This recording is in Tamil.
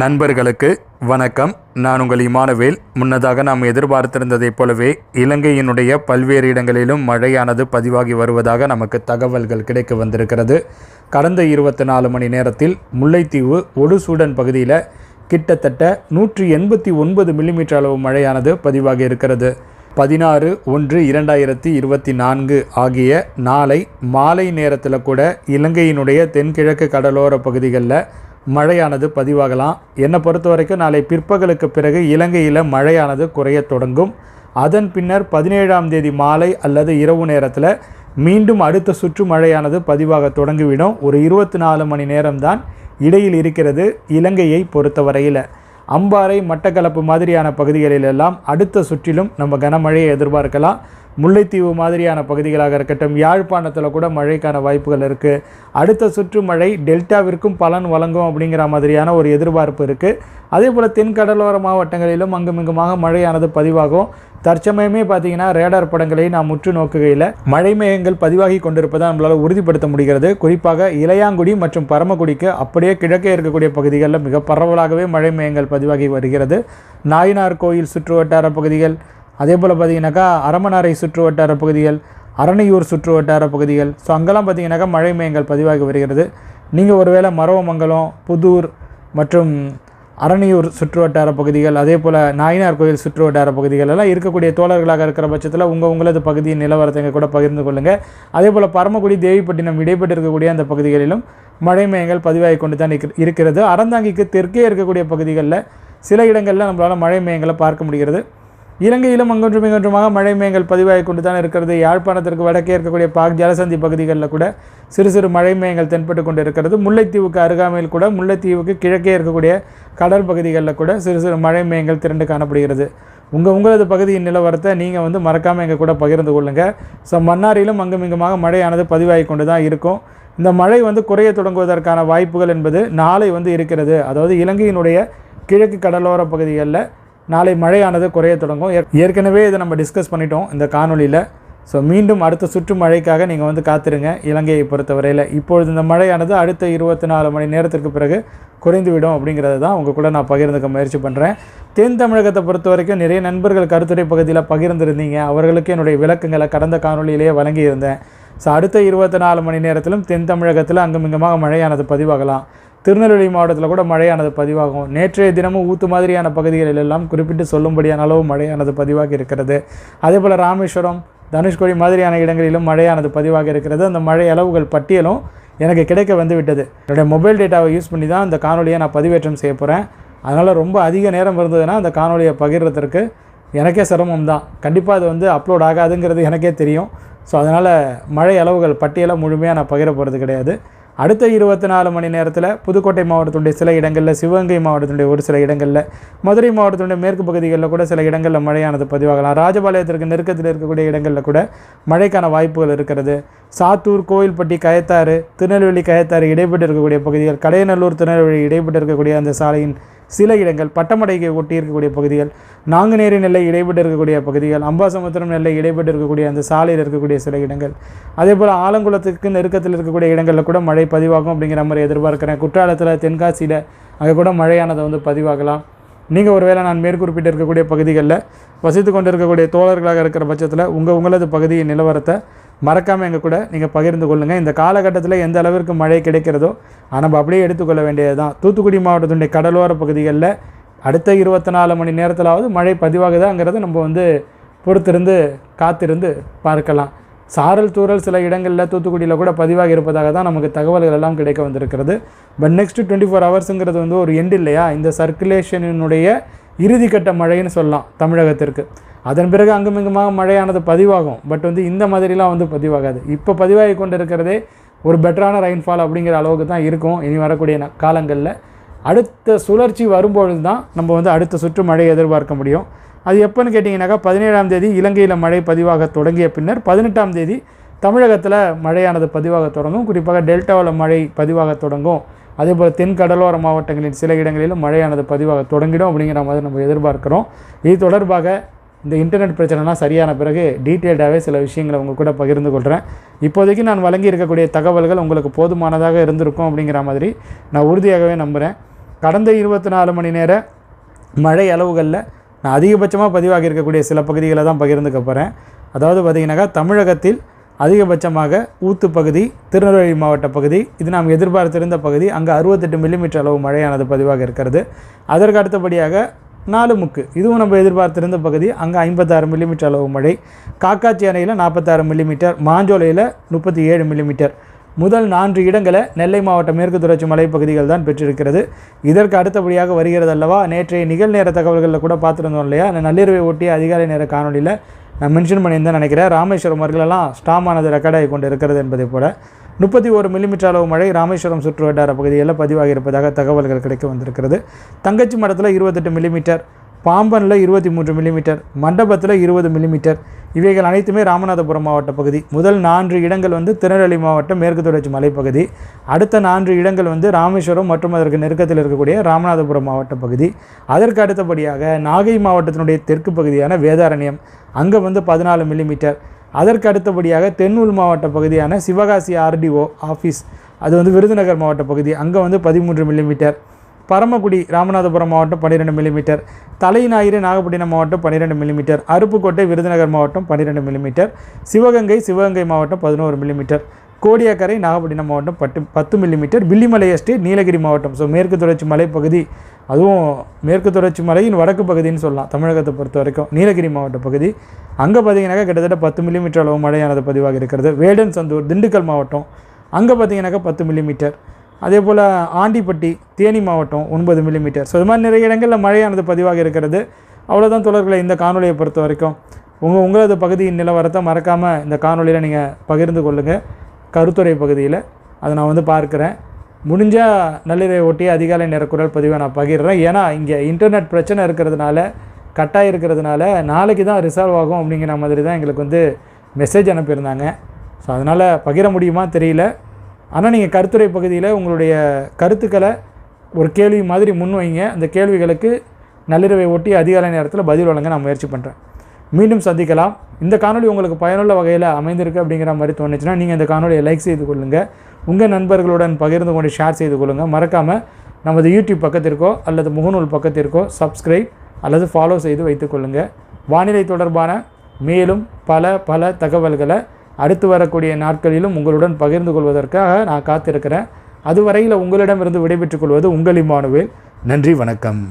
நண்பர்களுக்கு வணக்கம். நான் உங்கள் இமானவேல். முன்னதாக நாம் எதிர்பார்த்திருந்ததைப் போலவே இலங்கையினுடைய பல்வேறு இடங்களிலும் மழையானது பதிவாகி வருவதாக நமக்கு தகவல்கள் கிடைக்க வந்திருக்கிறது. கடந்த இருபத்தி நாலு மணி நேரத்தில் முல்லைத்தீவு ஒடுசூடன் பகுதியில் கிட்டத்தட்ட நூற்றி எண்பத்தி ஒன்பது மில்லிமீட்டர் அளவு மழையானது பதிவாகி இருக்கிறது. பதினாறு ஒன்று இரண்டாயிரத்தி இருபத்தி நான்கு ஆகிய நாளை மாலை நேரத்தில் கூட இலங்கையினுடைய தென்கிழக்கு கடலோர பகுதிகளில் மழையானது பதிவாகலாம். என்னை பொறுத்த வரைக்கும் நாளை பிற்பகலுக்கு பிறகு இலங்கையில் மழையானது குறையத் தொடங்கும். அதன் பின்னர் பதினேழாம் தேதி மாலை அல்லது இரவு நேரத்தில் மீண்டும் அடுத்த சுற்று மழையானது பதிவாக தொடங்கிவிடும். ஒரு இருபத்தி நாலு மணி நேரம்தான் இடையில் இருக்கிறது இலங்கையை பொறுத்தவரையில். அம்பாறை மட்டக்களப்பு மாதிரியான பகுதிகளிலெல்லாம் அடுத்த சுற்றிலும் நம்ம கனமழையை எதிர்பார்க்கலாம். முல்லைத்தீவு மாதிரியான பகுதிகளாக இருக்கட்டும் யாழ்ப்பாணத்தில் கூட மழைக்கான வாய்ப்புகள் இருக்குது அடுத்த சுற்று மழை டெல்டாவிற்கும் பலன் வழங்கும் அப்படிங்கிற மாதிரியான ஒரு எதிர்பார்ப்பு இருக்குது அதே போல் தென் கடலோர மாவட்டங்களிலும் அங்குமிங்குமாக மழையானது பதிவாகும். தற்சமயமே பார்த்தீங்கன்னா ரேடார் படங்களை நாம் உற்று நோக்குகையில் மழை மேகங்கள் பதிவாகி கொண்டிருப்பதை நம்மளால் உறுதிப்படுத்த முடிகிறது. குறிப்பாக இளையாங்குடி மற்றும் பரமக்குடிக்கு அப்படியே கிழக்கே இருக்கக்கூடிய பகுதிகளில் மிக பரவலாகவே மழை மேகங்கள் பதிவாகி வருகிறது. நாயினார் கோயில் சுற்று வட்டார பகுதிகள் அதே போல் பார்த்தீங்கன்னாக்கா அரமணாரை சுற்று வட்டார பகுதிகள் அரணையூர் சுற்று வட்டார பகுதிகள். ஸோ அங்கெல்லாம் பார்த்தீங்கன்னாக்கா மழை மேயங்கள் பதிவாகி வருகிறது. நீங்கள் ஒருவேளை மரவமங்கலம் புதூர் மற்றும் அரணியூர் சுற்று வட்டார பகுதிகள் அதே போல் நாயினார் கோயில் சுற்று வட்டார பகுதிகள் எல்லாம் இருக்கக்கூடிய தோழர்களாக இருக்கிற பட்சத்தில் உங்கள் உங்களது பகுதியின் நிலவரத்தை எங்கள் கூட பகிர்ந்து கொள்ளுங்கள் அதே போல் பரமக்குடி தேவிப்பட்டினம் இடைப்பட்டு இருக்கக்கூடிய அந்த பகுதிகளிலும் மழை மேகங்கள் பதிவாகி கொண்டு தான் இருக்கிறது. அறந்தாங்கிக்கு தெற்கே இருக்கக்கூடிய பகுதிகளில் சில இடங்களில் நம்மளால் மழை மேகங்களை பார்க்க முடிகிறது. இலங்கையிலும் அங்கொன்றும் இங்கொன்றுமாக மழை மேகங்கள் பதிவாகி கொண்டு தான் இருக்கிறது. யாழ்ப்பாணத்திற்கு வடக்கே இருக்கக்கூடிய பாக் ஜலசந்தி பகுதிகளில் கூட சிறு சிறு மழை மேகங்கள் தென்பட்டு கொண்டு இருக்கிறது முல்லைத்தீவுக்கு அருகாமையில் கூட முல்லைத்தீவுக்கு கிழக்கே இருக்கக்கூடிய கடல் பகுதிகளில் கூட சிறு சிறு மழை மேகங்கள் திரண்டு காணப்படுகிறது. உங்கள் உங்களது பகுதியின் நிலவரத்தை நீங்கள் வந்து மறக்காமல் எங்கள் கூட பகிர்ந்து கொள்ளுங்கள் ஸோ மன்னாரிலும் அங்குமிங்குமாக மழையானது பதிவாகி கொண்டு தான் இருக்கும். இந்த மழை வந்து குறைய தொடங்குவதற்கான வாய்ப்புகள் என்பது நாளை வந்து இருக்கிறது. அதாவது இலங்கையினுடைய கிழக்கு கடலோர பகுதிகளில் நாளை மழையானது குறைய தொடங்கும். ஏற்கனவே இதை நம்ம டிஸ்கஸ் பண்ணிட்டோம் இந்த காணொளியில். ஸோ மீண்டும் அடுத்த சுற்று மழைக்காக நீங்கள் வந்து காத்திருங்க. இலங்கையை பொறுத்தவரையில். இப்பொழுது இந்த மழையானது அடுத்த இருபத்தி நாலு மணி நேரத்திற்கு பிறகு குறைந்துவிடும் அப்படிங்கிறது தான் உங்கள் கூட நான் பகிர்ந்துக்க முயற்சி பண்ணுறேன் தென் தமிழகத்தை பொறுத்த வரைக்கும் நிறைய நண்பர்கள் கருத்துரை பகுதியில் பகிர்ந்திருந்தீங்க. அவர்களுக்கு என்னுடைய விளக்கங்களை கடந்த காணொலியிலேயே வழங்கியிருந்தேன். ஸோ அடுத்த இருபத்தி நாலு மணி நேரத்திலும் தென் தமிழகத்தில் அங்குமிங்குமாக மழையானது பதிவாகலாம். திருநெல்வேலி மாவட்டத்தில் கூட மழையானது பதிவாகும். நேற்றைய தினமும் ஊத்து மாதிரியான பகுதிகளில் எல்லாம் குறிப்பிட்டு சொல்லும்படியான அளவு மழையானது பதிவாகி இருக்கிறது. அதே போல் ராமேஸ்வரம் தனுஷ்கோடி மாதிரியான இடங்களிலும் மழையானது பதிவாக இருக்கிறது. அந்த மழை அளவுகள் பட்டியலும் எனக்கு கிடைக்க வந்து விட்டது என்னுடைய மொபைல் டேட்டாவை யூஸ் பண்ணி தான் அந்த காணொலியை நான் பதிவேற்றம் செய்ய போகிறேன் அதனால் ரொம்ப அதிக நேரம் இருந்ததுன்னா அந்த காணொலியை பகிர்றதற்கு எனக்கே சிரமம் தான். கண்டிப்பாக அது வந்து அப்லோட் ஆகாதுங்கிறது எனக்கே தெரியும். ஸோ அதனால் மழை அளவுகள் பட்டியலை முழுமையாக நான் பகிர போகிறது கிடையாது. அடுத்த இருபத்தி நாலு மணி நேரத்தில் புதுக்கோட்டை மாவட்டத்துடைய சில இடங்களில் சிவகங்கை மாவட்டத்தினுடைய ஒரு சில இடங்களில் மதுரை மாவட்டத்துடைய மேற்கு பகுதிகளில் கூட சில இடங்களில் மழையானது பதிவாகலாம். ராஜபாளையத்திற்கு நெருக்கத்தில் இருக்கக்கூடிய இடங்களில் கூட மழைக்கான வாய்ப்புகள் இருக்கிறது. சாத்தூர் கோயில்பட்டி கயத்தாறு திருநெல்வேலி கயத்தாறு இடைப்பட்டு இருக்கக்கூடிய பகுதிகள் கடையநல்லூர் திருநெல்வேலி இடைப்பட்டு இருக்கக்கூடிய அந்த சாலையின் சில இடங்கள் பட்டமடைக்கு ஒட்டி இருக்கக்கூடிய பகுதிகள் நாங்குநேரி நெல்லை இடைப்பட்டு இருக்கக்கூடிய பகுதிகள் அம்பாசமுத்திரம் நெல்லை இடைப்பட்டு இருக்கக்கூடிய அந்த சாலையில் இருக்கக்கூடிய சில இடங்கள். அதே போல் ஆலங்குளத்துக்கு நெருக்கத்தில் இருக்கக்கூடிய இடங்களில் கூட மழை பதிவாகும் அப்படிங்கிற மாதிரி எதிர்பார்க்குறேன். குற்றாலத்தில் தென்காசியில் அங்கே கூட மழையானதை வந்து பதிவாகலாம். நீங்கள் ஒருவேளை நான் மேற்குறிப்பிட்டு இருக்கக்கூடிய பகுதிகளில் வசித்து கொண்டு இருக்கக்கூடிய தோழர்களாக இருக்கிற பட்சத்தில் உங்கள் உங்களது பகுதியின் நிலவரத்தை மறக்காமல் எங்கள் கூட நீங்கள் பகிர்ந்து கொள்ளுங்கள் இந்த காலகட்டத்தில் எந்த அளவிற்கு மழை கிடைக்கிறதோ நம்ம அப்படியே எடுத்துக்கொள்ள வேண்டியது தான் தூத்துக்குடி மாவட்டத்தினுடைய கடலோர பகுதிகளில் அடுத்த இருபத்தி நாலு மணி நேரத்திலாவது மழை பதிவாகுதாங்கிறத நம்ம வந்து பொறுத்திருந்து காத்திருந்து பார்க்கலாம். சாரல் தூரல் சில இடங்களில் தூத்துக்குடியில் கூட பதிவாக இருப்பதாக தான் நமக்கு தகவல்கள் எல்லாம் கிடைக்க வந்திருக்கிறது. பட் நெக்ஸ்ட் டுவெண்ட்டி ஃபோர் ஹவர்ஸுங்கிறது வந்து ஒரு எண்ட் இல்லையா? இந்த சர்க்குலேஷனினுடைய இறுதிக்கட்ட மழைன்னு சொல்லலாம் தமிழகத்திற்கு. அதன் பிறகு அங்குமிங்குமாக மழையானது பதிவாகும். பட் வந்து இந்த மாதிரிலாம் வந்து பதிவாகாது. இப்போ பதிவாகி கொண்டு இருக்கிறதே ஒரு பெட்டரான ரெயின்ஃபால் அப்படிங்கிற அளவுக்கு தான் இருக்கும். இனி வரக்கூடிய காலங்களில். அடுத்த சுழற்சி வரும்பொழுது தான் நம்ம வந்து அடுத்த சுற்று மழையை எதிர்பார்க்க முடியும். அது எப்போன்னு கேட்டிங்கனாக்கா பதினேழாம் தேதி இலங்கையில் மழை பதிவாக தொடங்கிய பின்னர் பதினெட்டாம் தேதி தமிழகத்தில் மழையானது பதிவாக தொடங்கும். குறிப்பாக டெல்டாவில் மழை பதிவாக தொடங்கும். அதே போல் தென் கடலோர மாவட்டங்களின் சில இடங்களிலும் மழையானது பதிவாக தொடங்கிடும் அப்படிங்கிற மாதிரி நம்ம எதிர்பார்க்கிறோம். இது தொடர்பாக இந்த இன்டர்நெட் பிரச்சனைலாம் சரியான பிறகு டீட்டெயில்டாகவே சில விஷயங்களை உங்கள் கூட பகிர்ந்து கொள்கிறேன் இப்போதைக்கு நான் வழங்கி இருக்கக்கூடிய தகவல்கள் உங்களுக்கு போதுமானதாக இருந்திருக்கும் அப்படிங்கிற மாதிரி நான் உறுதியாகவே நம்புகிறேன் கடந்த இருபத்தி நாலு மணி நேர மழை அளவுகளில் நான் அதிகபட்சமாக பதிவாகி இருக்கக்கூடிய சில பகுதிகளை தான் பகிர்ந்துக்க போகிறேன் அதாவது பார்த்திங்கனாக்கா தமிழகத்தில் அதிகபட்சமாக ஊத்து பகுதி திருநெல்வேலி மாவட்ட பகுதி இது நாம் எதிர்பார்த்திருந்த பகுதி அங்கே அறுபத்தெட்டு மில்லிமீட்டர் அளவு மழையானது பதிவாக இருக்கிறது. அதற்கு அடுத்தபடியாக நாலு முக்கு. இதுவும் நம்ம எதிர்பார்த்திருந்த பகுதி. அங்கே ஐம்பத்தாறு மில்லிமீட்டர் அளவு மழை. காக்காச்சி அணையில் நாற்பத்தாறு மில்லிமீட்டர் மாஞ்சோலையில் முப்பத்தி ஏழு மில்லிமீட்டர் முதல் நான்கு இடங்களை நெல்லை மாவட்ட மேற்கு தொடர்ச்சி மலைப்பகுதிகள் தான் பெற்றிருக்கிறது. இதற்கு அடுத்தபடியாக வருகிறது அல்லவா நேற்றைய நிகழ்நேர தகவல்களில் கூட பார்த்துருந்தோம் இல்லையா? அந்த நள்ளிரவை ஒட்டிய அதிகாலை நேர காணொலியில் நான் மென்ஷன் பண்ணியிருந்தேன் நினைக்கிறேன். ராமேஸ்வரம் அவர்களெல்லாம் ஸ்டாமானது ரெக்கார்டாகி கொண்டு இருக்கிறது என்பதை போல. முப்பத்தி ஒரு மில்லிமீட்டர் அளவு மழை ராமேஸ்வரம் சுற்று வட்டார பகுதிகளில் பதிவாகி இருப்பதாக தகவல்கள் கிடைக்க வந்திருக்கிறது. தங்கச்சி மடத்தில் இருபத்தெட்டு மில்லிமீட்டர் பாம்பனில் இருபத்தி மூன்று மில்லிமீட்டர் மண்டபத்தில் இருபது மில்லிமீட்டர் இவைகள் அனைத்துமே ராமநாதபுரம் மாவட்ட பகுதி. முதல் நான்கு இடங்கள் வந்து திருநெல்வேலி மாவட்டம் மேற்கு தொடர்ச்சி மலைப்பகுதி. அடுத்த நான்கு இடங்கள் வந்து ராமேஸ்வரம் மற்றும் அதற்கு நெருக்கத்தில் இருக்கக்கூடிய ராமநாதபுரம் மாவட்ட பகுதி. அதற்கு அடுத்தபடியாக நாகை மாவட்டத்தினுடைய தெற்கு பகுதியான வேதாரண்யம். அங்கே வந்து பதினாலு மில்லிமீட்டர் அதற்கு அடுத்தபடியாக தென்னூர் மாவட்ட பகுதியான சிவகாசி ஆர்டிஓ ஆஃபீஸ் அது வந்து விருதுநகர் மாவட்ட பகுதி. அங்கே வந்து பதிமூன்று மில்லிமீட்டர் பரமக்குடி ராமநாதபுரம் மாவட்டம் பன்னிரெண்டு மில்லிமீட்டர் தலைஞாயிறு நாகப்பட்டினம் மாவட்டம் பன்னிரெண்டு மில்லிமீட்டர் அருப்புக்கோட்டை விருதுநகர் மாவட்டம் பன்னிரெண்டு மில்லிமீட்டர் சிவகங்கை சிவகங்கை மாவட்டம் பதினோரு மில்லிமீட்டர் கோடியாக்கரை நாகப்பட்டினம் மாவட்டம் பத்து பத்து மில்லிமீட்டர் வில்லிமலை எஸ்டேட் நீலகிரி மாவட்டம். ஸோ மேற்கு தொடர்ச்சி மலைப்பகுதி அதுவும் மேற்கு தொடர்ச்சி மலையின் வடக்கு பகுதின்னு சொல்லலாம் தமிழகத்தை பொறுத்த வரைக்கும். நீலகிரி மாவட்ட பகுதி. அங்கே பார்த்தீங்கன்னாக்கா கிட்டத்தட்ட பத்து மில்லிமீட்டர் அளவு மழையானது பதிவாக இருக்கிறது. வேடன் சந்தூர் திண்டுக்கல் மாவட்டம். அங்கே பார்த்தீங்கன்னாக்கா பத்து மில்லிமீட்டர் அதே போல் ஆண்டிப்பட்டி தேனி மாவட்டம் ஒன்பது மில்லிமீட்டர் ஸோ இது மாதிரி நிறைய இடங்களில் மழையானது பதிவாக இருக்கிறது. அவ்வளோதான் தொடர்களை இந்த காணொலியை பொறுத்த வரைக்கும். உங்கள் உங்களது பகுதியின் நிலவரத்தை மறக்காமல் இந்த காணொலியில் நீங்கள் பகிர்ந்து கொள்ளுங்கள் கருத்துறை பகுதியில். அதை நான் வந்து பார்க்குறேன். முடிஞ்சால் நள்ளிரவை ஒட்டி அதிகாலை நேர குரல் பதிவை நான் பகிர்றேன். ஏன்னா இங்கே இன்டர்நெட் பிரச்சனை இருக்கிறதுனால கட்டாக இருக்கிறதுனால நாளைக்கு தான் ரிசால்வ் ஆகும் அப்படிங்கிற மாதிரி தான் எங்களுக்கு வந்து மெசேஜ் அனுப்பியிருந்தாங்க. ஸோ அதனால் பகிர முடியுமா தெரியல. ஆனால் நீங்கள் கருத்துரை பகுதியில் உங்களுடைய கருத்துக்களை ஒரு கேள்வி மாதிரி முன்வைங்க அந்த கேள்விகளுக்கு நள்ளிரவை ஒட்டி அதிகாலை நேரத்தில் பதில் வழங்க நான் முயற்சி பண்ணுறேன் மீண்டும் சந்திக்கலாம். இந்த காணொளி உங்களுக்கு பயனுள்ள வகையில் அமைந்திருக்கு அப்படிங்கிற மாதிரி தோணுச்சுன்னா நீங்கள் இந்த காணொலியை லைக் செய்து கொள்ளுங்கள் உங்கள் நண்பர்களுடன் பகிர்ந்து கொண்டு ஷேர் செய்து கொள்ளுங்கள் மறக்காமல் நமது யூடியூப் பக்கத்திற்கோ அல்லது முகநூல் பக்கத்திற்கோ சப்ஸ்கிரைப் அல்லது ஃபாலோ செய்து வைத்துக்கொள்ளுங்கள் வானிலை தொடர்பான மேலும் பல பல தகவல்களை அடுத்து வரக்கூடிய நாட்களிலும் உங்களுடன் பகிர்ந்து கொள்வதற்காக நான் காத்திருக்கிறேன். அதுவரையில் உங்களிடமிருந்து விடைபெற்றுக் கொள்வது உங்கள் இம்மானுவேல் நன்றி வணக்கம்.